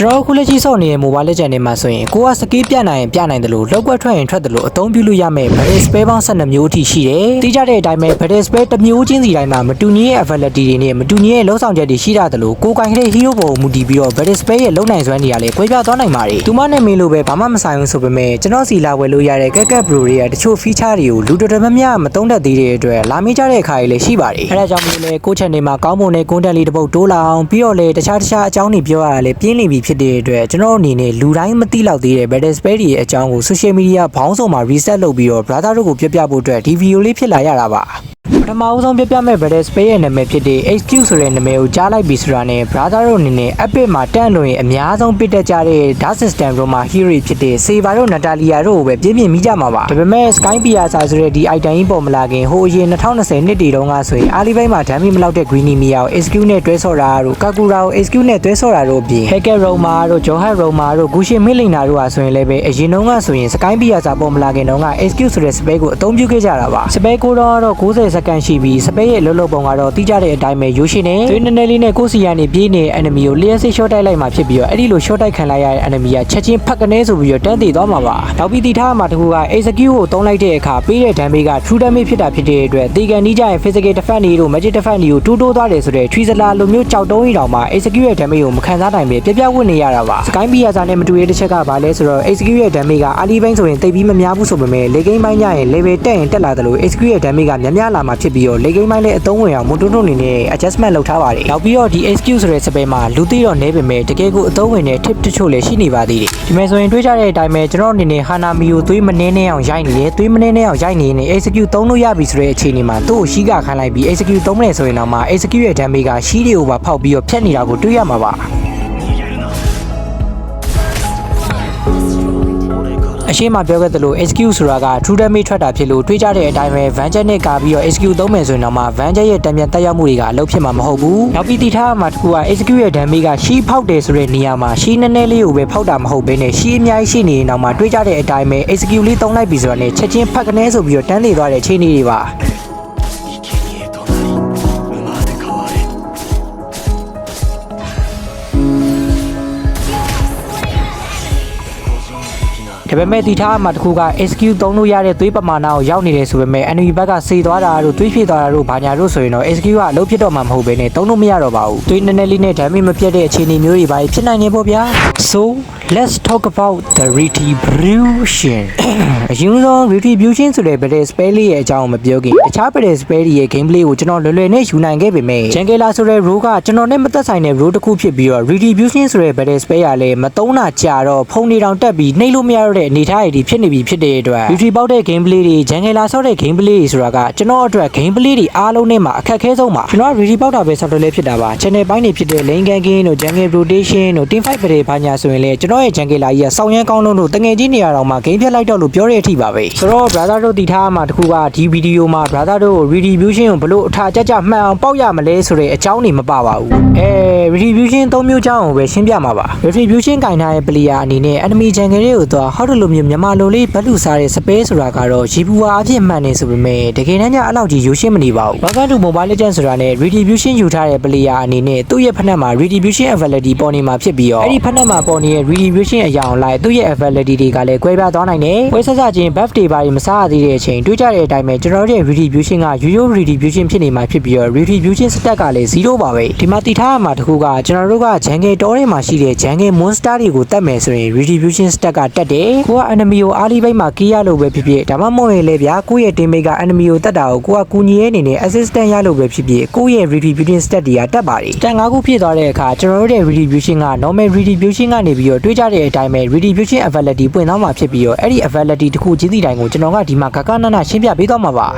ကျွန်တော်တို့ခုလက်ရှိစောင့်နေတဲ့ mobile legend တွေမှာဆိုရင်ကိုကစကေးပြနိုင်ရင်ပြနိုင်တယ်လို့လောက်ကွက်ထွက်ရင်ထွက်တယ်လို့အသုံးပြုလို့ရမယ် battle spell ပေါင်း12မျိုးအထိရှိတယ်။သိကြတဲ့အတိုင်းပဲ battle spell တစ်မျိုးချင်းစီတိုင်းမှာမတူညီတဲ့ ability တွေနဲ့မတူညီတဲ့လုံဆောင်ချက်တွေရှိရတယ်လို့ကိုယ်ကိုင်ကလေး hero ပေါ်ကိုမူတည်ပြီးတော့ battle spell ရဲ့လုံနိုင်စွမ်းတွေလည်းကွဲပြားသွားနိုင်ပါတယ်။သူမနဲ့မင်းလိုပဲဘာမှမဆိုင်ဘူးဆိုပေမဲ့ကျွန်တော်စီလာဝယ်လို့ရတဲ့ကက်ကက် bro တွေရဲ့တချို့ feature တွေကိုလူတော်တော်များများမသုံးတတ်သေးတဲ့အတွက်လာမေးကြတဲ့အခါတွေလည်းရှိပါတယ်။အဲဒါကြောင့်မလို့လေကို channel မှာကောင်းပုံနဲ့ content လေးတစ်ပုဒ်တိုးလာအောင်ပြီးတော့လေတခြားတခြားအကြောင်းတွေပြောရတာလည်းပြင်းနေပြီဖြစ်တဲ့အတွက်ကျွန်တော်အနေနဲ့လူတိုင်းမသိလောက်သေးတဲ့ battle spell တွေရဲ့အကြောင်းကို social media ဘောင်းဆောင်မှာ reset လုပ်ပြီးတော့ brother တို့ကိုပြောပြဖို့အတွက်ဒီ video လေးဖြစ်လာရတာပါ ပထမအဆုံးပြပြမဲ့ battle spell ရဲ့နာမည်ဖြစ်တဲ့ HQ ဆိုတဲ့နာမည်ကိုကြားလိုက်ပြီဆိုတာနဲ့ brother တို့အနေနဲ့ epic မှာတန့်လို့ရင်အများဆုံးပစ်တက်ကြတဲ့ dark system တို့မှာ hero ဖြစ်တဲ့ Saber တို့ Natalia တို့ကိုပဲပြင်းပြင်းမိကြမှာပါဒါပေမဲ့ Sky Piazza ဆိုတဲ့ဒီ item ကြီးပေါ်မလာခင်ဟိုအရင်2020နှစ်တီတုန်းကဆိုရင်အားလီဘိုင်းမှာဓာတ်မိမလောက်တဲ့ Greeny Mia ကို HQ နဲ့တွဲဆော့တာတို့ Kakura ကို HQ နဲ့တွဲဆော့တာတို့အပြင် Hacker Roma တို့ Johan Roma တို့ Gushin Milina တို့ဟာဆိုရင်လည်းပဲအရင်တုန်းကဆိုရင် Sky Piazza ပေါ်မလာခင်တုန်းက HQ ဆိုတဲ့ spell ကိုအသုံးပြုခဲ့ကြတာပါ spell ကိုတော့တော့90စက္ကန့်ရှိပြီး spell ရဲ့လှုပ်လှုပ်ပုံကတော့တိကျတဲ့အတိုင်းပဲရိုးရှင်းနေသွေးနည်းနည်းလေးနဲ့ကိုယ်စီကနေပြေးနေတဲ့ enemy ကိုလျှက်စစ် short တိုက်လိုက်မှာဖြစ်ပြီးတော့အဲ့ဒီလို short တိုက်ခံလိုက်ရတဲ့ enemy ကချက်ချင်းဖက်ကနေဆိုပြီးတော့တန်းတည်သွားမှာပါနောက်ပြီးတိထားမှာတခုက execute ကိုသုံးလိုက်တဲ့အခါပေးတဲ့ damage က true damage ဖြစ်တာဖြစ်တဲ့အတွက်တေကန်နီးကြရင် physical defense တွေတို့ magic defense တွေကိုတူးတိုးသွားတယ်ဆိုတဲ့ tree sala လိုမျိုးကြောက်တုံးကြီးတောင်မှ execute ရဲ့ damage ကိုမခံစားနိုင်ပဲပြပြဝတ်နေရတာပါ sky piazza နဲ့မတူတဲ့တစ်ချက်ကဘာလဲဆိုတော့ execute ရဲ့ damage က early ဘိုင်းဆိုရင်တိတ်ပြီးမများဘူးဆိုပေမဲ့ late game ဘိုင်းညရင် level တက်ရင်တက်လာတယ်လို့ execute ရဲ့ damage ကများများလာမှာဖြစ်ပြီးတော့ late game ဘိုင်းလည်းအသုံးဝင်အောင်မတွန်းတွန်းနေနဲ့ adjustment လုပ်ထားပါတယ်နောက်ပြီးတော့ဒီ execute ဆိုတဲ့ spell မှာလူသိတော့နေပေမဲ့တကယ်ကိုအသုံးဝင်တဲ့ tip တချို့လည်းရှိနေပါသေးတယ်ဒီမဲ့ဆိုရင်တွေးကြတဲ့အတိုင်းပဲကျွန်တော်အနေနဲ့ Hanami ကိုသွေးမနှင်းနဲ့အောင်ရိုက်နေတယ်သွေးမနှင်းနဲ့အောင်ရိုက်နေနေ execute သုံးလို့ရပြီဆိုတဲ့အခြေအနေမှာသူ့ကိုရှိကခိုင်းလိုက်ပြီး execute သုံးမယ်ဆိုရင်တော့မှ execute ရဲ့ damage ကရှိတွေကိုပါဖောက်ပြီးတော့ဖြတ်နေတာကိုတွေ့ရမှာပါ အရှိမပြောခဲ့သလို SQ ဆိုတာက true damage ထွက်တာဖြစ်လို့တွေးကြတဲ့အတိုင်းပဲ Vanjet နဲ့ကာပြီးတော့ SQ သုံးမယ်ဆိုရင်တော့မှ Vanjet ရဲ့တံပြန်တက်ရောက်မှုတွေကအလုပ်ဖြစ်မှာမဟုတ်ဘူး။နောက်ပြီးတိထားမှာတခုက SQ ရဲ့ damage ကရှီးဖောက်တယ်ဆိုတဲ့နေရာမှာရှီးနည်းနည်းလေးကိုပဲဖောက်တာမဟုတ်ဘဲနဲ့ရှီးအများကြီးရှိနေရင်တော့မှတွေးကြတဲ့အတိုင်းပဲ SQ လေးသုံးလိုက်ပြီဆိုတော့ねချက်ချင်းဖက်ကနေဆိုပြီးတော့တန်းနေသွားတဲ့အခြေအနေတွေပါ။ ဒါပေမဲ့တီထားမှာတခုက SQ သုံးလို့ရတဲ့သွေးပမာဏကိုရောက်နေတယ်ဆိုပေမဲ့ enemy ဘက်ကစေသွားတာတို့သွေးဖြည့်သွားတာတို့ဘာညာတို့ဆိုရင်တော့ SQ ကအလုပ်ဖြစ်တော့မှာမဟုတ်ဘဲနဲ့သုံးလို့မရတော့ပါဘူးသွေးနည်းနည်းလေးနဲ့ damage မပြတ်တဲ့အခြေအနေမျိုးတွေပါဖြစ်နိုင်နေပေါ့ဗျာ so let's talk about the retribution အရင်ဆုံး retribution ဆိုတဲ့ battle spell လေးရဲ့အကြောင်းကိုမပြောခင်တခြား battle spell တွေရဲ့ gameplay ကိုကျွန်တော်လွယ်လွယ်နဲ့ယူနိုင်ခဲ့ပေမဲ့ Jungler ဆိုတဲ့ role ကကျွန်တော်နဲ့မသက်ဆိုင်တဲ့ role တစ်ခုဖြစ်ပြီးတော့ retribution ဆိုတဲ့ battle spell ကလည်းမသုံးတာကြာတော့ဖုန်းတွေတောင်တက်ပြီးနှိပ်လို့မရတော့တဲ့အနေအထားတွေဖြစ်နေပြီဖြစ်တဲ့အတွက် retrieve ပေါက်တဲ့ gameplay တွေ Jungler ဆော့တဲ့ gameplay တွေဆိုတာကကျွန်တော်အတွက် gameplay တွေအားလုံးနဲ့မှာအခက်အခဲဆုံးပါကျွန်တော် retrieve ပေါက်တာပဲဆော့တယ်လည်းဖြစ်တာပါ channel ပိုင်းတွေဖြစ်တဲ့ lane ganking တို့ jungle rotation တို့ team fight တွေဘာညာဆိုရင်လည်းကျွန်တော်ရဲ့ Jungler ကြီးကစောင်းရမ်းကောင်းလုံးတို့တငယ်ချင်းနေရာတော်မှာ game ဖြတ်လိုက်တော့လို့ပြောတဲ့အထိပါပဲဆိုတော့ brother တို့တည်ထားမှာတခုကဒီ video မှာ brother တို့ retribution ကိုဘလို့အထာကြကြမှန်အောင်ပေါက်ရမလဲဆိုတဲ့အကြောင်းတွေမပါပါဘူးအဲ retribution သုံးမျိုးကြောင်းကိုပဲရှင်းပြမှာပါ retribution ကင်ထားတဲ့ player အနေနဲ့ enemy jungle တွေကိုတော့ဟောက်တယ်လို့မျိုးမြန်မာလိုလေးဘတ်လူစားတဲ့ space ဆိုတာကတော့ရေပူဝါအဖြစ်မှန်နေဆိုပေမဲ့တကယ်တမ်းကျအဲ့လောက်ကြီးရိုးရှင်းမနေပါဘူး Welcome to Mobile Legends ဆိုတာနဲ့ retribution ယူထားတဲ့ player အနေနဲ့သူ့ရဲ့ဖက်နှက်မှာ retribution ability ပေါ်နေမှာဖြစ်ပြီးတော့အဲ့ဒီဖက်နှက်မှာပေါ်နေတဲ့ retribution အရာအောင်လိုက်သူ့ရဲ့ ability တွေကလည်းကွဲပြားသွားနိုင်တယ်။ဝဲဆက်ဆက်ချင်း buff တွေပါမစားရသေးတဲ့အချိန်တွေးကြတဲ့အတိုင်းပဲကျွန်တော်တို့ရဲ့ retribution ကရိုးရိုး retribution ဖြစ်နေမှာဖြစ်ပြီးတော့ retribution stat ကလည်း0ပါပဲ။ဒီမှာတည်ထားရမှာတခုကကျွန်တော်တို့က jungle တောထဲမှာရှိတဲ့ jungle monster တွေကိုတတ်မယ်ဆိုရင် retribution stat ကတက်တယ်။ကိုက enemy ကိုအားလေးဘိုက်မှာကီးရလို့ပဲဖြစ်ဖြစ်ဒါမှမဟုတ်ရင်လည်းဗျာကိုယ့်ရဲ့ teammate က enemy ကိုတတ်တာကိုကိုကကူညီရဲအနေနဲ့ assistant ရလို့ပဲဖြစ်ဖြစ်ကိုယ့်ရဲ့ retribution stat တွေကတက်ပါတယ်။တန်၅ခုဖြစ်သွားတဲ့အခါကျွန်တော်တို့ရဲ့ retribution က normal retribution ကနေပြီးတော့တွေးကြတဲ့အတိုင်းပဲ retribution ability ပွင့်သွားမှာဖြစ်ပြီးတော့အဲ့ဒီ ability တစ်ခုချင်းစီတိုင်းကိုကျွန်တော်ကဒီမှာကကနနရှင်းပြပေးသွားမှာပါ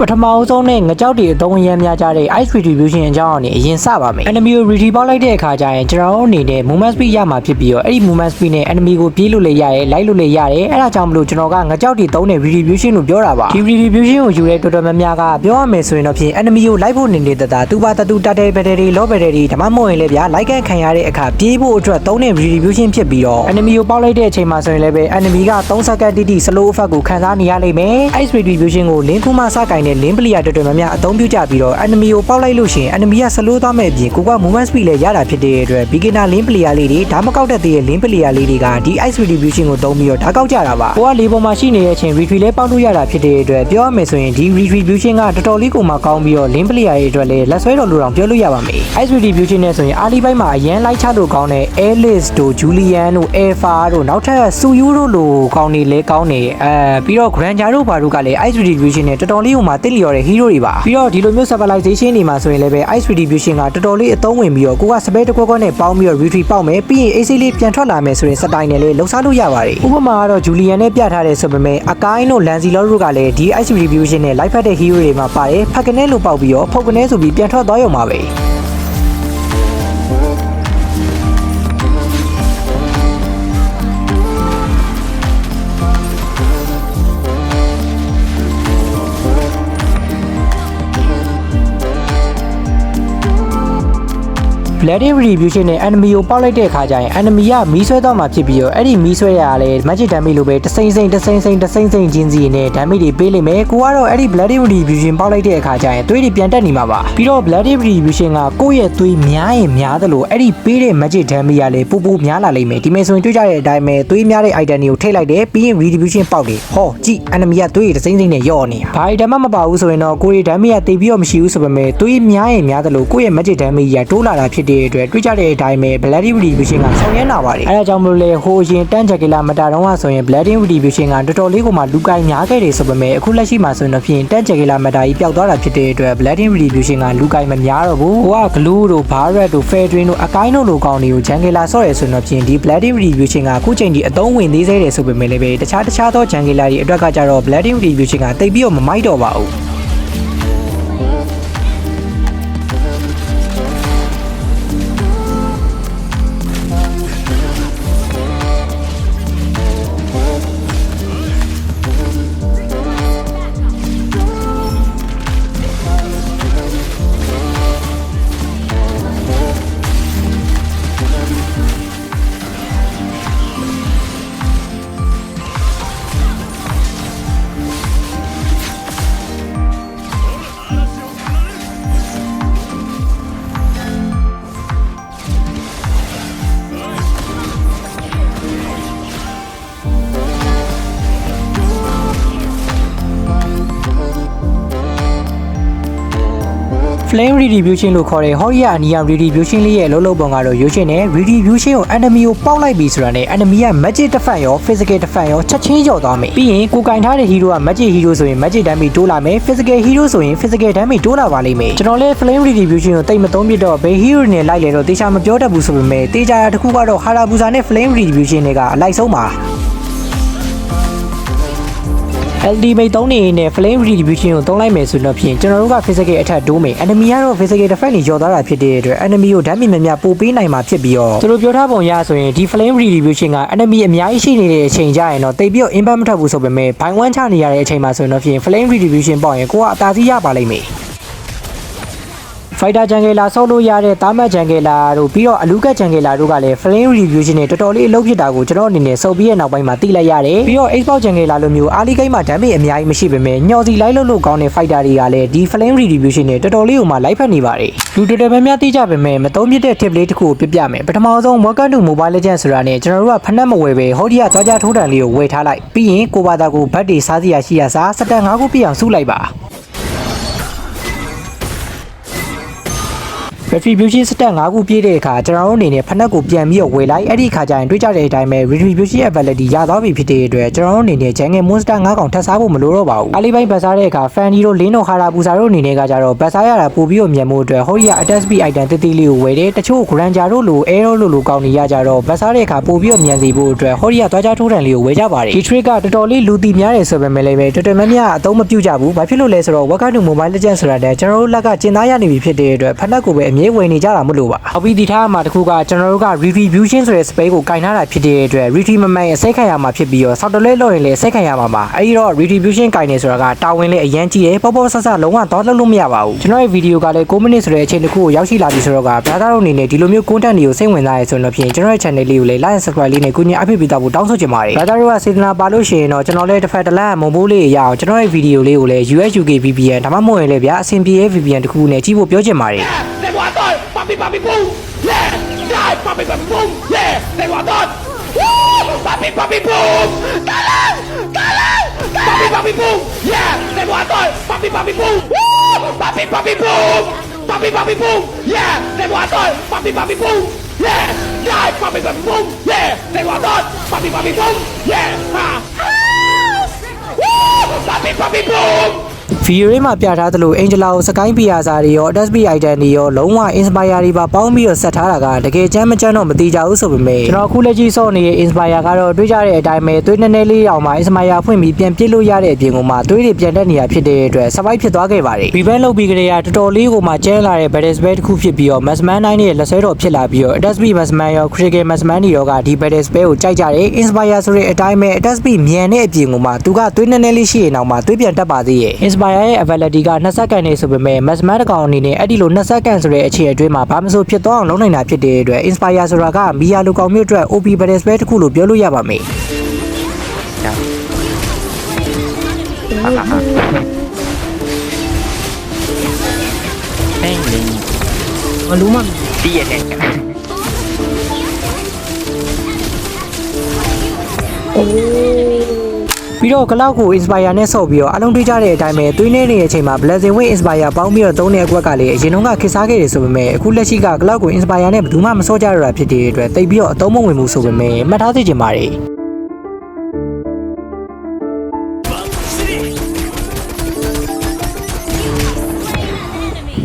ပထမအဆုံးနဲ့ငကြောက်တွေအသုံးရမ်းများကြတဲ့ ice retribution အကြောင်းအနေအရင်စပါမယ် enemy ကို retrieve ပေါက်လိုက်တဲ့အခါကျရင်ကျွန်တော်တို့အနေနဲ့ movement speed ရမှာဖြစ်ပြီးတော့အဲ့ဒီ movement speed နဲ့ enemy ကိုပြေးလို့လည်းရတယ်လိုက်လို့လည်းရတယ်အဲ့ဒါကြောင့်မလို့ကျွန်တော်ကငကြောက်တွေသုံးတဲ့ retribution လို့ပြောတာပါဒီ retribution ကိုယူတဲ့တော်တော်များများကပြောရမယ်ဆိုရင်တော့ဖြင့် enemy ကိုလိုက်ဖို့နေနေတာတာသူပါတတူတတ်တဲ့ battery low battery ဒါမှမဟုတ်ရင်လည်းဗျာလိုက်ကန်ခံရတဲ့အခါပြေးဖို့အတွက်သုံးတဲ့ retribution ဖြစ်ပြီးတော့ enemy ကိုပေါက်လိုက်တဲ့အချိန်မှာဆိုရင်လည်းပဲ enemy က3စက္ကန့်တိတိ slow effect ကိုခံစားနေရလိမ့်မယ် ice retribution ကိုလင်းခုမှစကင်တဲ့နဲ့ link player တော်တော်များများအသုံးပြုကြပြီးတော့ enemy ကိုပေါက်လိုက်လို့ရှိရင် enemy က slow သွားမဲ့အပြင်ကိုက movement speed လည်းရတာဖြစ်တဲ့အတွက် beginner link player လေးတွေဒါမကောက်တတ်သေးတဲ့ link player လေးတွေကဒီ ice distribution ကိုသုံးပြီးတော့ဓာတ်ကောက်ကြတာပါကိုကလေပေါ်မှာရှိနေတဲ့အချိန် retreat လည်းပေါက်လို့ရတာဖြစ်တဲ့အတွက်ပြောရမယ်ဆိုရင်ဒီ retribution ကတော်တော်လေးကိုမှကောင်းပြီးတော့ link player တွေအတွက်လည်းလက်ဆွဲတော်လိုတောင်ပြောလို့ရပါမယ် ice distribution နဲ့ဆိုရင်အားလီပိုင်းမှာအရန်လိုက်ချလို့ကောင်းတဲ့ Alice တို့ Julian တို့ Alpha တို့နောက်ထပ် Suyu တို့လိုကောင်းနေလဲကောင်းနေအဲပြီးတော့ Granger တို့ဘာတို့ကလည်း ice distribution နဲ့တော်တော်လေးကိုမှတစ်လျော်တဲ့ hero တွေပါပြီးတော့ဒီလိုမျိုး civilization တွေမှာဆိုရင်လည်းပဲ ice distribution ကတော်တော်လေးအသုံးဝင်ပြီးတော့ကိုက spare တစ်ခွက်ခွက်နဲ့ပေါင်းပြီးတော့ retreat ပေါက်မယ်ပြီးရင် AC လေးပြန်ထွက်လာမယ်ဆိုရင်စတိုင်နဲ့လေးလှုပ်ရှားလို့ရပါတယ်ဥပမာကတော့ Julian နဲ့ပြထားတဲ့ဆိုပေမဲ့အကိုင်းတို့ Lancy တို့ကလည်းဒီ ice distribution နဲ့ live ဖတ်တဲ့ hero တွေမှာပါတယ်ဖက်ကနေလို့ပေါက်ပြီးတော့ဖုတ်ကနေဆိုပြီးပြန်ထွက်သွားရုံပါပဲ Bloody Retribution နဲ့ enemy ကိုပေါက်လိုက်တဲ့အခါကျရင် enemy ကမီးဆွဲသွားမှာဖြစ်ပြီးတော့အဲ့ဒီမီးဆွဲရတာလည်း magic damage လိုပဲတစိမ့်စိမ့်တစိမ့်စိမ့်တစိမ့်စိမ့်ချင်းစီနဲ့ damage တွေပေးလိမ့်မယ်ကိုကတော့အဲ့ဒီ Bloody Retribution ပေါက်လိုက်တဲ့အခါကျရင်သွေးတွေပြန်တက်နေမှာပါပြီးတော့ Bloody Retribution ကကိုယ့်ရဲ့သွေးများရင်များသလိုအဲ့ဒီပေးတဲ့ magic damage ကလည်းပူပူများလာလိမ့်မယ်ဒီမဲ့ဆိုရင်တွေ့ကြတဲ့အတိုင်းပဲသွေးများတဲ့ item တွေကိုထိတ်လိုက်တယ်ပြီးရင် Retribution ပေါက်တယ်ဟောကြည့် enemy ကသွေးတွေတစိမ့်စိမ့်နဲ့ယော့နေတာဘာ item မှမပါဘူးဆိုရင်တော့ကိုယ့်ရဲ့ damage ကတိတ်ပြီးတော့မရှိဘူးဆိုပေမဲ့သွေးများရင်များသလိုကိုယ့်ရဲ့ magic damage ကြီးကတိုးလာတာဖြစ်တဲ့အတွက်တွေ့ကြတဲ့အတိုင်းပဲ Bloody Retribution ကဆောင်ရဲနာပါတယ်အဲဒါကြောင့်မလို့လေဟိုအရင်တန်းချက်ကလာမတာတော့ဆိုရင် Bloody Retribution ကတော်တော်လေးကိုမှလူကိုင်းများခဲ့တယ်ဆိုပေမဲ့အခုလက်ရှိမှာဆိုရင်တော့ဖြင့်တန်းချက်ကလာမတာကြီးပျောက်သွားတာဖြစ်တဲ့အတွက် Bloody Retribution ကလူကိုင်းမများတော့ဘူးဟိုက Glue တို့ Barret တို့ Fairdrain တို့အကိုင်းတို့လိုကောင်းတွေကို Jungler ဆော့ရဆိုရင်တော့ဖြင့်ဒီ Bloody Retribution ကအခုချိန်ကြီးအသုံးဝင်သေးသေးတယ်ဆိုပေမဲ့လည်းပဲတခြားတခြားသော Jungler တွေအတွက်ကကြတော့ Bloody Retribution ကတိတ်ပြီးတော့မမိုက်တော့ပါဘူး Flame Retribution လို့ခေါ်တဲ့ Horia Ania Retribution လေးရဲ့အလုံးလုံးပုံကတော့ရွှေရှင်နဲ့ Retribution ကို enemy ကိုပေါက်လိုက်ပြီဆိုတာနဲ့ enemy က magic defense ရော physical defense ရောချက်ချင်းကျော်သွားမယ်ပြီးရင်ကိုကင်ထားတဲ့ hero က magic hero ဆိုရင် magic damage တိုးလာမယ် physical hero ဆိုရင် physical damage တိုးလာပါလိမ့်မယ်ကျွန်တော်လည်း Flame Retribution ကိုတိတ်မသုံးပြတော့ဘယ် hero နဲ့လိုက်လဲတော့တေချာမပြောတတ်ဘူးဆိုပေမဲ့တေချာတစ်ခုကတော့ Harabusa နဲ့ Flame Retribution တွေကအလိုက်ဆုံးပါ Ultimate 3နေနဲ့ Flame Retribution ကိုသုံးလိုက်မယ်ဆိုတော့ဖြင့်ကျွန်တော်တို့က physical attack တိုးမယ် enemy ကတော့ physical defense တွေကျော်သွားတာဖြစ်တဲ့အတွက် enemy ကို damage များများပို့ပေးနိုင်မှာဖြစ်ပြီးတော့သူတို့ပြောထားပုံရဆိုရင်ဒီ Flame Retribution က enemy အများကြီးရှိနေတဲ့အချိန်ကြရင်တော့တိတ်ပြီးတော့ impact မထွက်ဘူးဆိုပေမဲ့ buy one ချနေရတဲ့အချိန်မှာဆိုရင်တော့ဖြင့် Flame Retribution ပေါ့ရင်ကိုကအသာစီးရပါလိမ့်မယ် Fighter Jungler ဆောက်လို့ရတဲ့တာမတ် Jungler တို့ပြီးတော့အလူကတ် Jungler တို့ကလည်း Flame Retribution နဲ့တော်တော်လေးအလုပ်ဖြစ်တာကိုကျွန်တော်အနေနဲ့စုပ်ပြီးရဲ့နောက်ပိုင်းမှာသိလိုက်ရတယ်ပြီးတော့ Xbox Jungler လိုမျိုးအားလီကိန်းမှာ damage အများကြီးမရှိပေမဲ့ညှော်စီလိုက်လို့လို့ကောင်းတဲ့ fighter တွေကလည်းဒီ Flame Retribution နဲ့တော်တော်လေးကိုမှလိုက်ဖက်နေပါတယ်လူတော်တော်များများသိကြပေမဲ့မသုံးပြတဲ့ tip လေးတစ်ခုကိုပြပြမယ်ပထမဆုံး Welcome to Mobile Legends ဆိုတာနဲ့ကျွန်တော်တို့ကဖက်နှက်မဝယ်ပဲဟောဒီကသွားကြထိုးတန်လေးကိုဝယ်ထားလိုက်ပြီးရင်ကိုဘာသာကိုဘတ်တွေစားစရာရှိရစားစတန်၅ခုပြည့်အောင်စုလိုက်ပါ retribution စတက်5ခုပြည့်တဲ့အခါကျွန်တော်တို့အနေနဲ့ဖနက်ကိုပြန်ပြီးတော့ဝယ်လိုက်အဲ့ဒီအခါကျရင်တွေးကြတဲ့အတိုင်းပဲ retribution ability ရသွားပြီဖြစ်တဲ့အတွက်ကျွန်တော်တို့အနေနဲ့ jungle monster 5កောင်ထပ်စားဖို့မလိုတော့ပါဘူးအားလေးပိုင်းဗတ်စားတဲ့အခါ fanny တို့လင်းတို့ဟာရာပူစာတို့အနေနဲ့ကကြတော့ဗတ်စားရတာပို့ပြီးတော့မြန်မှုအတွက်ဟိုရီယာ attack speed item တိတိလေးကိုဝယ်တယ်တချို့ granger တို့လို arrow လိုလိုကောင်းနေရကြတော့ဗတ်စားတဲ့အခါပို့ပြီးတော့မြန်စီဖို့အတွက်ဟိုရီယာသွားကြထိုးတန်လေးကိုဝယ်ကြပါတယ်ဒီ trick ကတော်တော်လေးလူတီများတယ်ဆိုပေမဲ့လည်းပဲတော်တော်များများအသုံးမပြုကြဘူးဘာဖြစ်လို့လဲဆိုတော့ Wakatu Mobile Legends ဆိုတာတဲ့ကျွန်တော်တို့လက်ကကျင်သားရနေပြီဖြစ်တဲ့အတွက်ဖနက်ကိုပဲအမြဲမြဲဝယ်နေကြတာမလို့ပါ။အပီဒီထားမှာတခုကကျွန်တော်တို့က retribution ဆိုတဲ့ space ကိုကင်ထားတာဖြစ်တဲ့အတွက် retri မမှန်အစိတ်ခံရမှာဖြစ်ပြီးတော့ဆောက်တလဲလို့ရင်လည်းစိတ်ခံရမှာပါ။အဲဒီတော့ retribution ကင်နေဆိုတာကတာဝန်လေးအရန်ကြီးတယ်ပေါ့ပေါ့ဆဆလုံးဝတော့လှုပ်လို့မရပါဘူး။ကျွန်တော်ရဲ့ဗီဒီယိုကလည်း6မိနစ်ဆိုတဲ့အချိန်တစ်ခုကိုရောက်ရှိလာပြီဆိုတော့ကဘာသာတို့အနေနဲ့ဒီလိုမျိုး content တွေကိုစိတ်ဝင်စားရဆိုတော့ဖြင့်ကျွန်တော်ရဲ့ channel လေးကိုလည်း like and subscribe လေးနဲ့ကူညီအပ်ပေးတာဖို့တောင်းဆိုချင်ပါတယ်။ဘာသာတို့ကစေတနာပါလို့ရှိရင်တော့ကျွန်တော်လည်းတစ်ဖက်တစ်လမ်းမုံဘိုးလေးရအောင်ကျွန်တော်ရဲ့ဗီဒီယိုလေးကိုလည်း US UK VPN ဒါမှမဟုတ်ရင်လည်းဗျာအဆင်ပြေရဲ့ VPN တစ်ခုနဲ့ကြည့်ဖို့ပြောချင်ပါတယ်။ Papi papi boom! Yeah! Die papi papi boom! Yeah! They were done! Woo! Poppy, poppy, boom! kill Galang! Papi papi boom! Yeah! They were done! Papi papi boom! Woo! papi poppy, boom! Papi papi boom! Yeah! They were done! Papi papi boom! Yeah! Die papi papi boom! Yeah! They were done! Papi papi boom! Yeah! Ha! Woo! papi poppy, boom! ဗီဒီယိုလေးမှာပြထားသလိုအင်ဂျလာကိုစကိုင်းပီယာစာတွေရော SB item တွေရောလုံးဝ inspire တွေပါပေါင်းပြီးတော့ဆက်ထားတာကတကယ်ချမ်းမချမ်းတော့မတိကြဘူးဆိုပေမဲ့ကျွန်တော်အခုလက်ရှိစော့နေတဲ့ inspire ကတော့တွေးကြတဲ့အတိုင်းပဲသွေးနည်းနည်းလေးအောင်မှ inspire ဖွင့်ပြီးပြန်ပြစ်လို့ရတဲ့အပြင်ကမှသွေးတွေပြန်တက်နေတာဖြစ်တဲ့အတွက် survive ဖြစ်သွားခဲ့ပါတယ် revamp လုပ်ပြီးကြတဲ့တော်တော်လေးကိုမှကျန်းလာတဲ့ battle spell တစ်ခုဖြစ်ပြီးတော့ Massman 9ရဲ့လက်ဆွဲတော်ဖြစ်လာပြီးတော့ SB Massman ရော critical Massman တွေရောကဒီ battle spell ကိုကြိုက်ကြတယ် inspire ဆိုတဲ့အတိုင်းပဲ SB မြန်တဲ့အပြင်ကမှသူကသွေးနည်းနည်းလေးရှိရင်တော့မှသွေးပြန်တက်ပါသေးရဲ့ပိုင်ယာရဲ့ availability က2စက္ကန့်နေဆိုပေမဲ့ Maxman တကောင်အနေနဲ့အဲ့ဒီလို2စက္ကန့်ဆိုတဲ့အခြေအတွင်းမှာဘာမှမဆိုဖြစ်သွားအောင်လုပ်နိုင်တာဖြစ်တဲ့အတွက် Inspire ဆိုတာကမီယာလူကောင်မျိုးအတွက် OP balance ပဲတစ်ခုလို့ပြောလို့ရပါမယ်။ဟာဟာဟာ။အဲ့ဒီဘလုံးမပြည့်ရတယ်။အိုး ပြီးတော့ကလောက်ကို inspire နဲ့ဆော့ပြီးတော့အလုံးတွေးကြတဲ့အတိုင်းပဲသွေးနေနေတဲ့အချိန်မှာ blessing with inspire ပေါင်းပြီးတော့သုံးတဲ့အကွက်ကလည်းအရင်တုန်းကခေတ်စားခဲ့တယ်ဆိုပေမဲ့အခုလက်ရှိကကလောက်ကို inspire နဲ့ဘယ်သူမှမဆော့ကြရတာဖြစ်တဲ့အတွက်တိတ်ပြီးတော့အသုံးမဝင်ဘူးဆိုပေမဲ့မှတ်ထားသိချင်ပါတယ်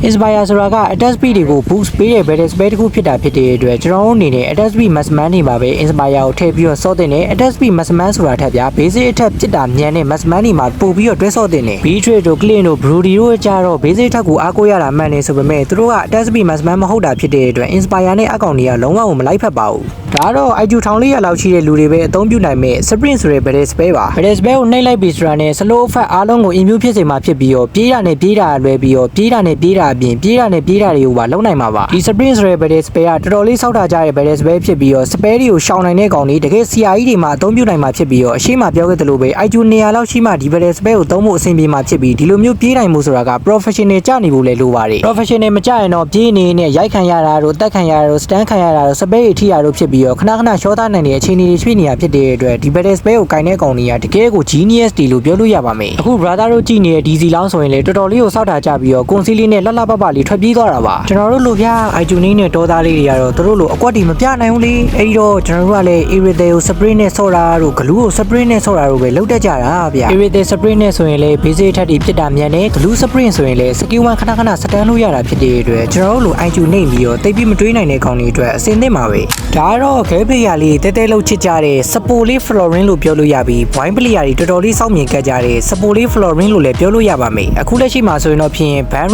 Inspire ဆိုတာက attack speed တွေကို boost ပေးတဲ့ battle spell တစ်ခုဖြစ်တာဖြစ်တဲ့အတွက်ကျွန်တော်တို့အနေနဲ့ attack speed maximum နေပါပဲ Inspire ကိုထည့်ပြီးတော့စော့တင်တယ် attack speed maximum ဆိုတာထက်ဗျာ basic attack ဖြစ်တာမြန်တဲ့ maximum နေမှာပို့ပြီးတော့တွဲစော့တင်တယ် B trade တို့ clean တို့ brody တို့ကြတော့ basic attack ကိုအားကိုးရတာမှန်နေဆိုပေမဲ့သူတို့က attack speed maximum မဟုတ်တာဖြစ်တဲ့အတွက် Inspire နဲ့အကောင့်တွေကလုံးဝမလိုက်ဖက်ပါဘူးဒါကတော့ IQ 1400လောက်ရှိတဲ့လူတွေပဲအသုံးပြုနိုင်မဲ့ sprint ဆိုတဲ့ battle spell ပါ battle spell ကိုနှိပ်လိုက်ပြီဆိုတာနဲ့ slow effect အားလုံးကို immune ဖြစ်စေမှာဖြစ်ပြီးတော့ပြေးတာနဲ့ပြေးတာလွဲပြီးတော့ပြေးတာနဲ့ပြေးတာအပြင်ပြေးတာနဲ့ပြေးတာတွေကိုပါလုံးနိုင်မှာပါဒီ sprint ဆိုတဲ့ battle spell ကတော်တော်လေးစောက်တာကြတဲ့ battle spell ဖြစ်ပြီးတော့ spell တွေကိုရှောင်နိုင်တဲ့ကောင်တွေတကယ် CRE တွေမှာအသုံးပြုနိုင်မှာဖြစ်ပြီးတော့အရှိမပြောခဲ့သလိုပဲ IQ 200လောက်ရှိမှဒီ battle spell ကိုသုံးဖို့အဆင်ပြေမှာဖြစ်ပြီးဒီလိုမျိုးပြေးနိုင်မှုဆိုတာက professional ကြနေဖို့လည်းလိုပါတယ် professional မကြရင်တော့ပြေးနေနဲ့ရိုက်ခံရတာတို့တက်ခံရတာတို့ stand ခံရတာတို့ spell တွေထိရတို့ဖြစ်ပြီးတော့ခဏခဏရှော့သားနိုင်တဲ့အခြေအနေတွေဖြစ်နေတာဖြစ်တဲ့အတွက်ဒီ battle spell ကိုကင်တဲ့ကောင်တွေကတကယ်ကို genius တီလို့ပြောလို့ရပါမယ်အခု brother တို့ကြည့်နေတဲ့ DC လောင်းဆိုရင်လေတော်တော်လေးကိုစောက်တာကြပြီးတော့ကွန်စီလေးနဲ့လှလှပပလေးထွက်ပြေးသွားတာပါကျွန်တော်တို့လိုဗျာ IQ နေနဲ့ဒေါသားလေးတွေကတော့သူတို့လိုအကွက်တီမပြနိုင်ဘူးလေအဲဒီတော့ကျွန်တော်တို့ကလည်း irritable ကို spray နဲ့ဆော့တာတို့ glue ကို spray နဲ့ဆော့တာတို့ပဲလုပ်တတ်ကြတာဗျ irritable spray နဲ့ဆိုရင်လေ basic ထက်တီဖြစ်တာမြန်တယ် glue spray ဆိုရင်လေ skill 1ခဏခဏစတန်လို့ရတာဖြစ်တဲ့အတွက်ကျွန်တော်တို့လို IQ နေပြီးတော့တိတ်ပြီးမတွေးနိုင်တဲ့ကောင်တွေအတွက်အဆင်သင့်ပါပဲဒါကတော့ခဲဖေးရလေးတဲတဲလှုပ်ချစ်ကြတဲ့ sport လေး flooring လို့ပြောလို့ရပြီး wine player တွေတော်တော်လေးစောင့်မြင်ကြကြတဲ့ sport လေး flooring လို့လည်းပြောလို့ရပါမယ်အခုလက်ရှိမှာဆိုရင်တော့ဖြင့် ban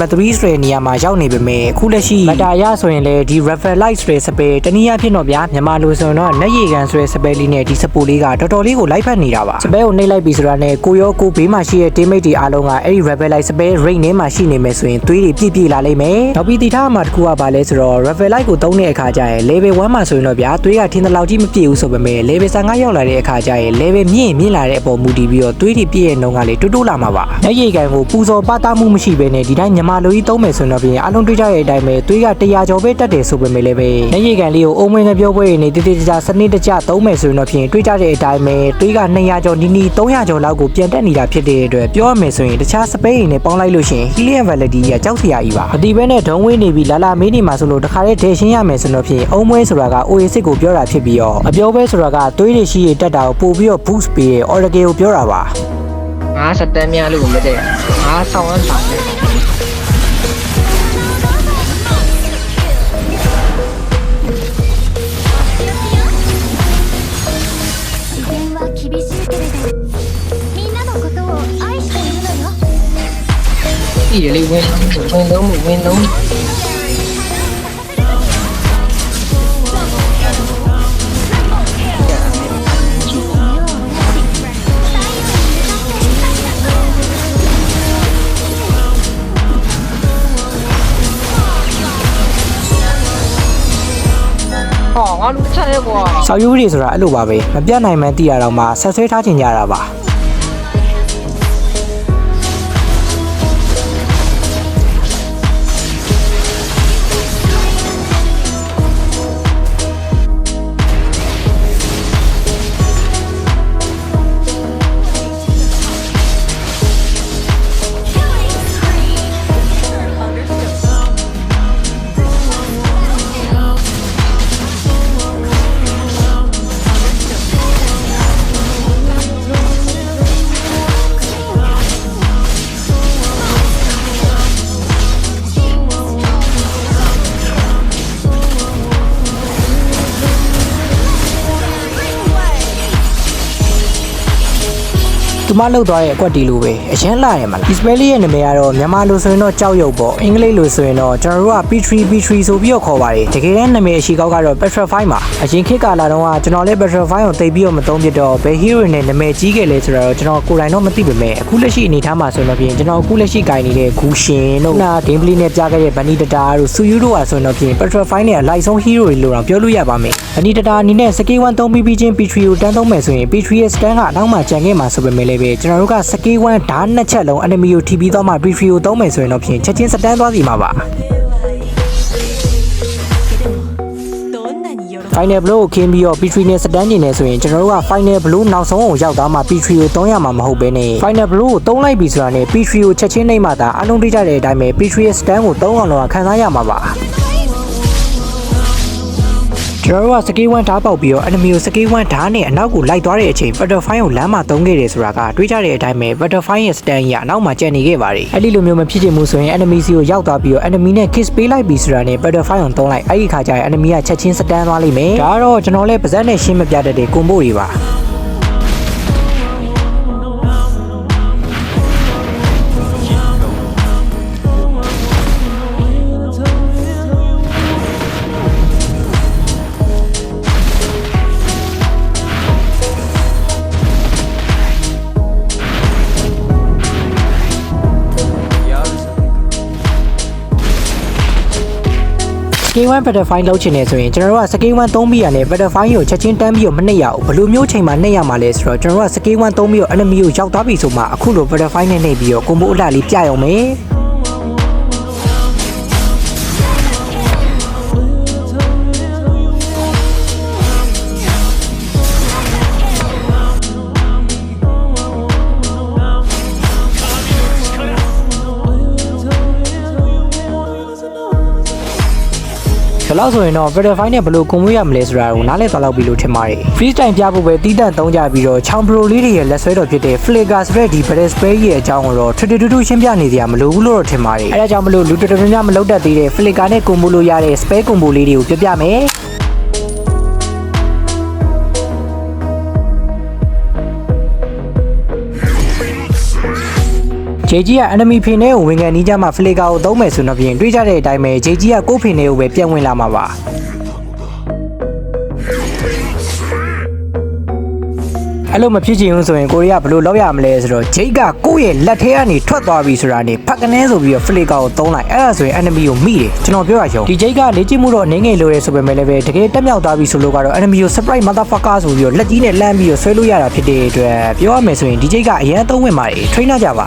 rate ရဲ့ number 3ဆိုတဲ့နေရာမှာရောက်နေပေမဲ့အခုလက်ရှိမတာရဆိုရင်လည်းဒီ refer light ဆိုတဲ့ spell တနည်းအားဖြင့်တော့ဗျာမြန်မာလိုဆိုရင်တော့နက်ရည်ကန်ဆိုတဲ့ spell လေးနဲ့ဒီ sport လေးကတော်တော်လေးကိုလိုက်ဖက်နေတာပါ spell ကိုနှိပ်လိုက်ပြီဆိုတာနဲ့ကိုရောကိုဘေးမှာရှိတဲ့ teammate တွေအားလုံးကအဲ့ဒီ refer light spell rate နဲ့မှာရှိနေမယ်ဆိုရင်သွေးတွေပြည့်ပြည့်လာလိမ့်မယ်နောက်ပြီးတီထားမှာတစ်ခုကဘာလဲဆိုတော့ refer light ကိုသုံးတဲ့အခါကျရင် level 1မှာဆိုရင်တော့ဗျာသွေးကထင်းတဲ့လောက်ကြီးမပြည့်ဘူးဆိုပေမဲ့ level 15ရောက်လာတဲ့အခါကျရင် level မြင့်မြင့်လာတဲ့အပေါ်မူတည်ပြီးတော့သွေးတွေပြည့်ရဲ့နှုန်းကလေတိုးတိုးလာမှာပါ။လက်ရည်ကန်ကိုပူဇော်ပတာမှုမရှိဘဲနဲ့ဒီတိုင်းညမာလိုကြီးသုံးမယ်ဆိုရင်တော့ပြင်အလုံးတွေးကြရဲ့အတိုင်းပဲသွေးက100ကျော်ပဲတက်တယ်ဆိုပေမဲ့လည်းပဲလက်ရည်ကန်လေးကိုအုံမွေးနဲ့ပြောပွဲရနေတိတိကျကျစနစ်တကျသုံးမယ်ဆိုရင်တော့ပြင်တွေးကြတဲ့အတိုင်းပဲသွေးက200ကျော်နီးနီး300ကျော်လောက်ကိုပြန်တက်နေတာဖြစ်တဲ့အတွက်ပြောရမယ်ဆိုရင်တခြားစပိန်နဲ့ပေါင်းလိုက်လို့ရှိရင် Helium Validity ကကြောက်စရာကြီးပါ။အတီးပဲနဲ့ဒုံဝေးနေပြီးလာလာမေးနေမှာဆိုလို့တခါတည်းဒေရှင်းရမယ်ဆိုတော့ပြင်အုံမွေးဆိုတာက OA6 ကိုပြောတာဖြစ်ပြီးတော့အပြောပဲဆိုတာကသွေးတွေရှိရတက်တာကိုပို့ပြီးတော့ boost ပေးတဲ့ Oracle ကိုပြောတာပါငါစတန်များလို့မတဲ့ငါဆောင်းအောင်ဆော ရှိတယ်လေဝင်ဝင်လုံးမှုဝင်လုံးဟောငါလူတစ်ချက်ရဲ့ကွာ။ဆောက်ရိုးတွေဆိုတာအဲ့လိုပါပဲ။မပြတ်နိုင်မှန်းသိရတော့မှဆက်ဆွဲထားချင်ကြတာပါ။ သူမလောက်သွားတဲ့အကွက်တီလိုပဲအရန်လာရမလား display ရဲ့နာမည်ကတော့မြန်မာလိုဆိုရင်တော့ကြောက်ရွံ့ပေါ့အင်္ဂလိပ်လိုဆိုရင်တော့ကျွန်တော်တို့က P3 P3 ဆိုပြီးတော့ခေါ်ပါတယ်တကယ်တမ်းနာမည်အရှိကောက်ကတော့ Petrify ပါအရင်ခေတ်ကာလတုန်းကကျွန်တော်လည်း Petrify ကိုသိပြီးတော့မသုံးပြတော့ဘယ် hero နဲ့နာမည်ကြီးခဲ့လဲဆိုတော့ကျွန်တော်ကိုယ်တိုင်တော့မသိပေမဲ့အခုလက်ရှိအနေအထားမှာဆိုတော့ပြင်ကျွန်တော်အခုလက်ရှိဂိုင်နေတဲ့ဂူရှင်တို့နာ gameplay နဲ့ပြခဲ့တဲ့ Bunny Data တို့ Suyu တို့ဟာဆိုတော့ပြင် Petrify နဲ့အလိုက်ဆုံး hero တွေလို့တော့ပြောလို့ရပါမယ် Bunny Data အနေနဲ့ Skill 1 3 PP ချင်း P3 ကိုတန်းသုံးမယ်ဆိုရင် P3 ရဲ့ stand ကအနောက်မှာကျန်ခဲ့မှာဆိုပေမဲ့လည်းပဲကျွန်တော်တို့က Skill 1ဓာတ်နှစ်ချက်လုံး enemy ကိုထိပြီးတော့မှ P3 ကိုသုံးမယ်ဆိုရင်တော့ပြင်ချက်ချင်းစတန်းသွားစီမှာပါ Final Blow ကိုခင်းပြီးတော့ P3 နဲ့စတန်းနေနေဆိုရင်ကျွန်တော်တို့က Final Blow နောက်ဆုံးကိုရောက်သွားမှ P3 ကိုသုံးရမှာမဟုတ်ဘဲနဲ့ Final Blow ကိုသုံးလိုက်ပြီဆိုတာနဲ့ P3 ကိုချက်ချင်းနှိမ့်မှသာအလုံးတိကျတဲ့အတိုင်းပဲ P3 ရဲ့ stand ကိုသုံးအောင်တော့ခံစားရမှာပါ ကျွန်တော်တို့ကစကေး1ဓာတ်ပေါက်ပြီးတော့ enemy ကိုစကေး1ဓာတ်နဲ့အနောက်ကိုလိုက်သွားတဲ့အချိန် butterfly ကိုလမ်းမှာသုံးခဲ့တယ်ဆိုတာကတွေးကြတဲ့အတိုင်းပဲ butterfly ရဲ့ stand ကြီးကအနောက်မှာကျန်နေခဲ့ပါတယ်အဲ့ဒီလိုမျိုးမဖြစ်ချင်ဘူးဆိုရင် enemy စီကိုရောက်သွားပြီးတော့ enemy နဲ့ kiss ပေးလိုက်ပြီဆိုတာနဲ့ butterfly ကိုသုံးလိုက်အဲ့ဒီခါကျရင် enemy ကချက်ချင်း stand သွားလိမ့်မယ်ဒါကတော့ကျွန်တော်လည်းပါဇက်နဲ့ရှင်းမပြတတ်တဲ့ combo တွေပါ Scale 1 butterfly လောက်ချင်နေဆိုရင်ကျွန်တော်တို့က scale 1သုံးပြီးရတယ် butterfly ကိုချက်ချင်းတန်းပြီးတော့မနှိပ်ရဘူးဘယ်လိုမျိုးချိန်မှနှိပ်ရမှာလဲဆိုတော့ကျွန်တော်တို့က scale 1သုံးပြီးတော့ enemy ကိုရောက်သွားပြီဆိုမှအခုလို butterfly နဲ့နှိပ်ပြီးတော့ combo အလှလေးပြရုံပဲ ဒါလို့ဆိုရင်တော့ butterfly နဲ့ဘယ်လို combo ရမလဲဆိုတာကိုနားလည်သွားလောက်ပြီလို့ထင်ပါတယ် free time ပြဖို့ပဲတီးတန့်သုံးကြပြီးတော့ချောင် pro လေးတွေရဲ့လက်ဆွဲတော်ဖြစ်တဲ့ flicker ဆိုတဲ့ဒီ battle spray ရဲ့အကြောင်းကိုတော့ထထထထရှင်းပြနေစရာမလိုဘူးလို့တော့ထင်ပါတယ်အဲဒါကြောင့်မလို့လူတော်တော်များများမလုပ်တတ်သေးတဲ့ flicker နဲ့ combo လို့ရတဲ့ spray combo လေးတွေကိုပြပြမယ် ဂျေကြီးက enemy ဖင်ထဲကိုဝင်ကန်နီးကြမှာ flicker ကိုသုံးမယ်ဆိုတော့ပြင်တွေးကြတဲ့အတိုင်းပဲဂျေကြီးကကိုယ့်ဖင်ထဲကိုပဲပြန်ဝင်လာမှာပါအဲ့လိုမဖြစ်ချင်ဘူးဆိုရင်ကိုရီးယားဘယ်လိုလုပ်ရမလဲဆိုတော့ဂျိတ်ကကိုယ့်ရဲ့လက်ထဲကနေထွက်သွားပြီဆိုတာနေဖက်ကနေဆိုပြီးတော့ flicker ကိုသုံးလိုက်အဲ့ဒါဆိုရင် enemy ကိုမိတယ်ကျွန်တော်ပြောရရုံဒီဂျိတ်ကလေ့ကျင့်မှုတော့အနေငယ်လိုရဲဆိုပေမဲ့လည်းပဲတကယ်တက်မြောက်သွားပြီဆိုလို့ကတော့ enemy ကို surprise motherfucker ဆိုပြီးတော့လက်ကြီးနဲ့လှမ်းပြီးတော့ဆွဲလို့ရတာဖြစ်တဲ့အတွက်ပြောရမယ်ဆိုရင်ဒီဂျိတ်ကအရန်သုံးဝင်ပါတယ် trainer ကြပါ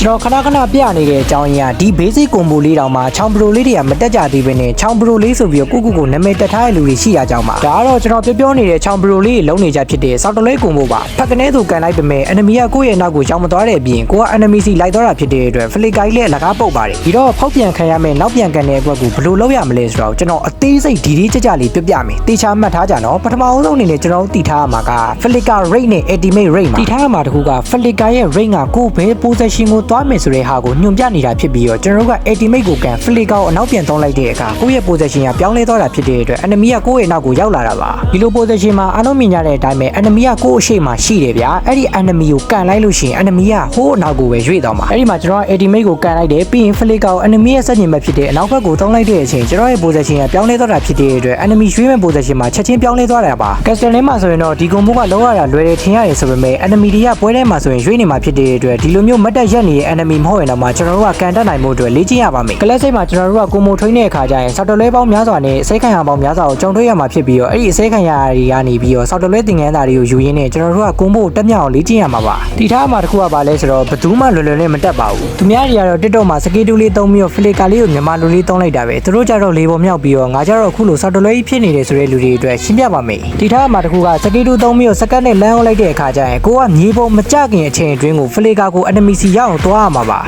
ကျွန်တော်ခဏခဏပြနေတဲ့အကြောင်းရင်းကဒီ basic combo လေးတောင်မှချောင်း pro လေးတွေကမတက်ကြသေးဘဲနဲ့ချောင်း pro လေးဆိုပြီးတော့ကိုကိုကိုနာမည်တက်ထားတဲ့လူတွေရှိရကြောင်းပါဒါကတော့ကျွန်တော်ပြောပြောနေတဲ့ချောင်း pro လေးတွေလုံးနေကြဖြစ်တဲ့စောက်တလဲ combo ပါဖက်ကနေသူကန်လိုက်ပေမဲ့ enemy ကကိုယ့်ရဲ့နောက်ကိုရောက်မသွားတဲ့အပြင်ကိုက enemy စီလိုက်သွားတာဖြစ်တဲ့အတွက် flicker ကြီးလည်းအလကားပုတ်ပါတယ်ဒီတော့ဖောက်ပြန်ခံရမယ့်နောက်ပြန်ကန်တဲ့အတွက်ကိုဘယ်လိုလုပ်ရမလဲဆိုတော့ကျွန်တော်အသေးစိတ်ဒီဒီကြကြလေးပြပြမယ်တေချာမှတ်ထားကြနော်ပထမအဆုံးအနေနဲ့ကျွန်တော်တို့တည်ထားရမှာက flicker rate နဲ့ ultimate rate မှာတည်ထားရမှာတခုက flicker ရဲ့ rate ကကိုယ်ဘယ် position ကိုသွားမယ်ဆိုတဲ့ဟာကိုညွန်ပြနေတာဖြစ်ပြီးတော့ကျွန်တော်တို့က ultimate ကိုကန် flicker ကိုအနောက်ပြန်သုံးလိုက်တဲ့အခါကိုယ့်ရဲ့ position ကပြောင်းလဲသွားတာဖြစ်တဲ့အတွက် enemy ကကိုယ့်ရဲ့နောက်ကိုရောက်လာတာပါဒီလို position မှာအားလုံးမြင်ကြတဲ့အတိုင်းပဲ enemy ကကိုယ့်အရှိမှာရှိတယ်ဗျာအဲ့ဒီ enemy ကိုကန်လိုက်လို့ရှိရင် enemy ကဟိုးအနောက်ကိုပဲရွေ့သွားမှာအဲ့ဒီမှာကျွန်တော်က ultimate ကိုကန်လိုက်တယ်ပြီးရင် flicker ကို enemy ရဲ့စက်ညင်မဲ့ဖြစ်တဲ့အနောက်ဘက်ကိုသုံးလိုက်တဲ့အချိန်ကျွန်တော်ရဲ့ position ကပြောင်းလဲသွားတာဖြစ်တဲ့အတွက် enemy ရွေးမဲ့ position မှာချက်ချင်းပြောင်းလဲသွားတာပါ castle ထဲမှာဆိုရင်တော့ဒီ combo ကလောက်ရတာလွယ်တယ်ထင်ရတယ်ဆိုပေမဲ့ enemy တွေကပွဲထဲမှာဆိုရင်ရွေးနေမှာဖြစ်တဲ့အတွက်ဒီလိုမျိုးမတ်တက်ရက်နေရဲ့ enemy မဟုတ်ရင်တော့မှကျွန်တော်တို့ကကန်တက်နိုင်မှုအတွက်လေ့ကျင့်ရပါမယ်ကလပ်စိတ်မှာကျွန်တော်တို့ကကိုမိုထွင်းတဲ့အခါကျရင်ဆောက်တလွဲပေါင်းများစွာနဲ့အစိတ်ခံရပေါင်းများစွာကိုကြုံတွေ့ရမှာဖြစ်ပြီးတော့အဲ့ဒီအစိတ်ခံရတွေကနေပြီးတော့ဆောက်တလွဲသင်ငန်းသားတွေကိုယူရင်းနဲ့ကျွန်တော်တို့ကကွန်ဘိုတက်မြောက်အောင်လေ့ကျင့်ရမှာပါဒီထားမှာတစ်ခုကပါလဲဆိုတော့ဘယ်သူမှလွယ်လွယ်နဲ့မတက်ပါဘူးသူများတွေကတော့ TikTok မှာစကေးတူးလေးသုံးပြီးတော့ flicker လေးကိုမြန်မာလူလေးသုံးလိုက်တာပဲသူတို့ကြတော့လေပေါ်မြောက်ပြီးတော့ငါကြတော့အခုလိုဆောက်တလွဲကြီးဖြစ်နေတယ်ဆိုတဲ့လူတွေအတွက်ရှင်းပြပါမယ်ဒီထားမှာတစ်ခုကစကေးတူးသုံးပြီးတော့စကတ်နဲ့လမ်းအောင်လိုက်တဲ့အခါကျရင်ကိုကမြေပေါ်မကြခင်အချိန်အတွင်းကို flicker ကို enemy စီရောက်အောင်တွားရမှာပါ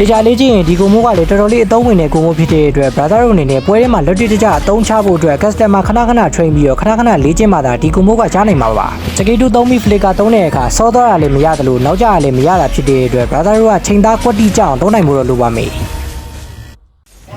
တေချာလေးကြည့်ရင်ဒီကိုမိုးကလေတော်တော်လေးအသုံးဝင်တဲ့ကိုမိုးဖြစ်တဲ့အတွက် brother တို့အနေနဲ့ပွဲထဲမှာလက်တွေ့တကျအသုံးချဖို့အတွက် customer ခဏခဏ train ပြီးတော့ခဏခဏလေ့ကျင့်မှသာဒီကိုမိုးကကြားနိုင်မှာပါစကေတူသုံးပြီး flicker သုံးတဲ့အခါစောသွားတာလည်းမရတယ်လို့နောက်ကျတာလည်းမရတာဖြစ်တဲ့အတွက် brother တို့ကချိန်သားကွက်တိကြအောင်သုံးနိုင်ဖို့တော့လိုပါမယ်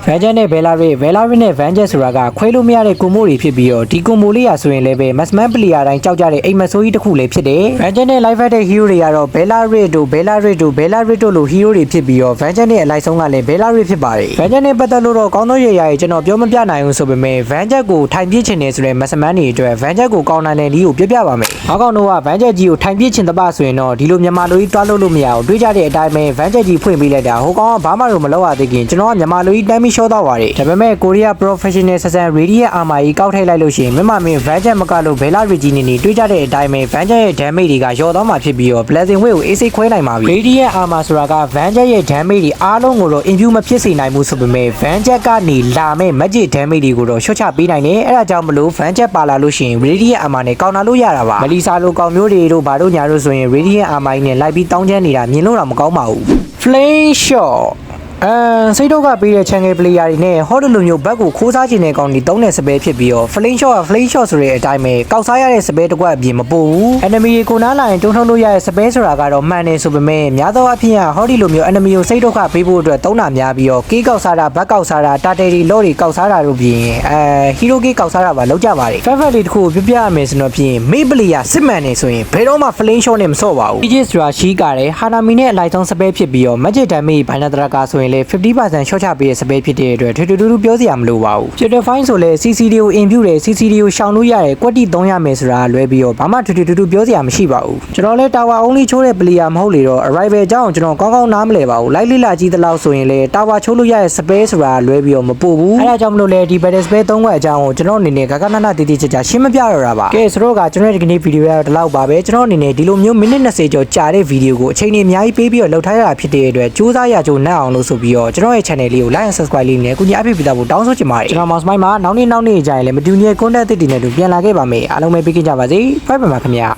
Vengeance နဲ့ Valorant Valorant နဲ့ Vengeance ဆိုတာကခွဲလို့မရတဲ့ကွန်မိုတွေဖြစ်ပြီးတော့ဒီကွန်မိုလေးရာဆိုရင်လည်းပဲ Maxman player တိုင်းကြောက်ကြတဲ့အိမ်မဆိုးကြီးတစ်ခုလည်းဖြစ်တယ်။ Vengeance နဲ့ Live Fight တဲ့ hero တွေကတော့ Valorant တို့ Valorant တို့ Valorant တို့လို hero တွေဖြစ်ပြီးတော့ Vengeance နဲ့အလိုက်ဆုံးကလည်း Valorant ဖြစ်ပါတယ်။ Vengeance နဲ့ပတ်သက်လို့တော့ကောင်းသောရရရဲ့ကျွန်တော်ပြောမပြနိုင်ဘူးဆိုပေမဲ့ Vengeance ကိုထိုင်ပြစ်ချင်တယ်ဆိုတဲ့ Maxman တွေအတွက် Vengeance ကိုကောင်းနိုင်တဲ့လီကိုပြပြပါမယ်။ဟောကောင်တို့က Vengeance ကြီးကိုထိုင်ပြစ်ချင်တဲ့ပါဆိုရင်တော့ဒီလိုမြန်မာလူကြီးတွားလို့လို့မရအောင်တွေးကြတဲ့အတိုင်းပဲ Vengeance ကြီးဖွင့်ပေးလိုက်တာဟိုကောင်ကဘာမှတော့မလုပ်ရသေးခင်ကျွန်တော်ကမြန်မာလူကြီးတမ်းပြီးရှော့တော့ပါတယ်ဒါပေမဲ့ကိုရီးယား professional ဆက်ဆန် radiant armor ကြီးကောက်ထိုက်လိုက်လို့ရှိရင်မြမမင်း Vengeance မကလို့ Bella Reggie နေနေတွေးကြတဲ့အတိုင်းပဲ Vengeance ရဲ့ damage တွေကရော့သွားမှာဖြစ်ပြီးတော့ Blessing Wave ကိုအေးစိတ်ခွဲနိုင်ပါပြီ radiant armor ဆိုတာက Vengeance ရဲ့ damage တွေအားလုံးကိုတော့ impute မဖြစ်စေနိုင်ဘူးဆိုပေမဲ့ Vengeance ကနေလာမဲ့ magic damage တွေကိုတော့ short ချပေးနိုင်တယ်အဲဒါကြောင့်မလို့ Vengeance ပါလာလို့ရှိရင် radiant armor နဲ့ကောင်တာလို့ရတာပါမလီစာလိုကောင်မျိုးတွေတို့ဘာတို့ညာတို့ဆိုရင် radiant armor ကြီးနဲ့လိုက်ပြီးတောင်းချမ်းနေတာမြင်လို့တော့မကောင်းပါဘူး flame shot အမ်စိတ်တော့ကပေးတဲ့ channel player တွေနဲ့ hot လိုမျိုးဘက်ကိုခိုးစားခြင်းတဲ့ကောင်တွေတုံးတဲ့စပယ်ဖြစ်ပြီးတော့ flame shot က flame shot ဆိုတဲ့အတိုင်းပဲကောက်စားရတဲ့စပယ်တစ်ကွက်အပြင်မပို့ဘူး enemy ကိုနားလာရင်တုံးထုတ်လို့ရတဲ့စပယ်ဆိုတာကတော့မှန်တယ်ဆိုပေမဲ့များသောအားဖြင့် hot လိုမျိုး enemy ကိုစိတ်တော့ကပေးဖို့အတွက်တုံးတာများပြီးတော့ကေးကောက်စားတာဘက်ကောက်စားတာတာတယ်ရီလော့တွေကောက်စားတာတို့ပြင်အဲ hero ကေးကောက်စားတာပါလောက်ကြပါတယ် favorite လေးတစ်ခုကိုပြပြရမယ်ဆိုတော့ပြင် main player စစ်မှန်နေဆိုရင်ဘယ်တော့မှ flame shot နဲ့မဆော့ပါဘူး Aegis ဆိုတာရှိကတယ် Hanami နဲ့အလိုက်ဆုံးစပယ်ဖြစ်ပြီးတော့ magic damage ဘိုင်နာတရာကာဆိုရင်လည်း50% short ချပေးတဲ့စပယ်ဖြစ်တဲ့အတွက်ထွေထွေတူတူပြောစရာမလိုပါဘူး Chapter 5ဆိုလဲ CCD ကို impute တယ် CCD ကိုရှောင်လို့ရတယ်ကွက်တိ3ရမယ်ဆိုတာလွဲပြီးတော့ဘာမှထွေထွေတူတူပြောစရာမရှိပါဘူးကျွန်တော်လဲ tower only ချိုးတဲ့ player မဟုတ်လေတော့ arrival အကြောင်းကျွန်တော်ကောင်းကောင်းနားမလဲပါဘူး light လေးလာကြည့်သလောက်ဆိုရင်လဲ tower ချိုးလို့ရတဲ့ space ဆိုတာလွဲပြီးတော့မပို့ဘူးအဲဒါကြောင့်မလို့လဲဒီ battle space 3ခွက်အကြောင်းကိုကျွန်တော်အနေနဲ့ဂဂနနတီတီချာချာရှင်းမပြတော့တာပါကဲဆိုတော့ကကျွန်တော်ဒီကနေ့ဗီဒီယိုရတော့ဒီလောက်ပါပဲကျွန်တော်အနေနဲ့ဒီလိုမျိုးမိနစ်20ကျော်ကြာတဲ့ဗီဒီယိုကိုအချိန်ကြီးအများကြီးပေးပြီးတော့လုပ်ထားရတာဖြစ်တဲ့အတွက်စူးစမ်းရကြိုးနှက်အောင်လို့ဆိုပြီးတော့ကျွန်တော်ရဲ့ channel လေးကို like and subscribe လေးနဲ့ကိုကြီးအဖိပြတာဖို့တောင်းဆိုချင်ပါတယ်ကျွန်တော် mouse မိုင်းမှာနောက်နေ့နောက်နေ့ကြာရင်လည်းမတူညီတဲ့ content သစ်တွေနဲ့တူပြန်လာခဲ့ပါမယ်အားလုံးပဲပေးကြပါစေ bye bye ပါခင်ဗျာ